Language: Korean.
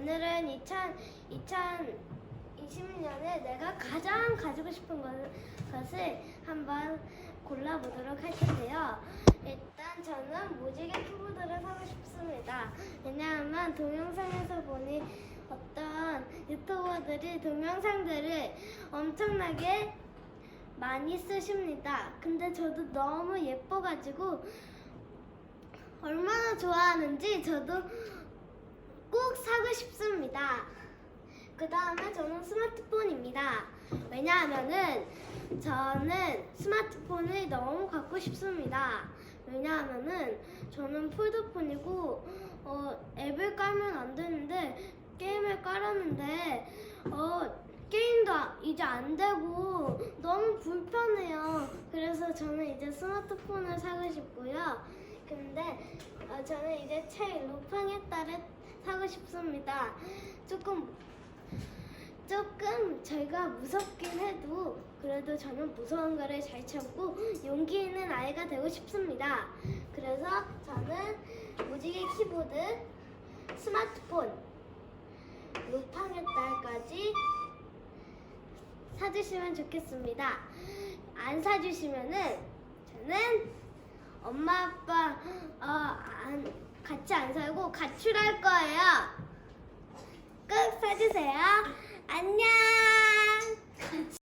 오늘은 2000, 2020년에 내가 가장 가지고 싶은 것, 것을 한번 골라보도록 할 텐데요. 일단 저는 무지개 키보드를 사고 싶습니다. 왜냐하면 동영상에서 보니 어떤 유튜버들이 동영상들을 엄청나게 많이 쓰십니다. 근데 저도 너무 예뻐가지고 얼마나 좋아하는지 저도 꼭 사고 싶습니다. 그 다음에 저는 스마트폰입니다. 왜냐하면은 저는 스마트폰을 너무 갖고 싶습니다. 왜냐하면은 저는 폴더폰이고 어, 앱을 깔면 안 되는데 게임을 깔았는데 어, 게임도 아- 이제 안 되고 너무 불편해요. 그래서 저는 이제 스마트폰을 사고 싶고요. 근데 어, 저는 이제 책 루팡의 딸을 사고 싶습니다. 조금 조금 제가 무섭긴 해도 그래도 저는 무서운 거를 잘 참고 용기 있는 아이가 되고 싶습니다. 그래서 저는 무지개 키보드, 스마트폰, 루팡의 딸까지 사주시면 좋겠습니다. 안 사주시면은 저는 엄마 아빠 어, 안, 같이 안 살고 가출할 거예요. 꼭 사주세요.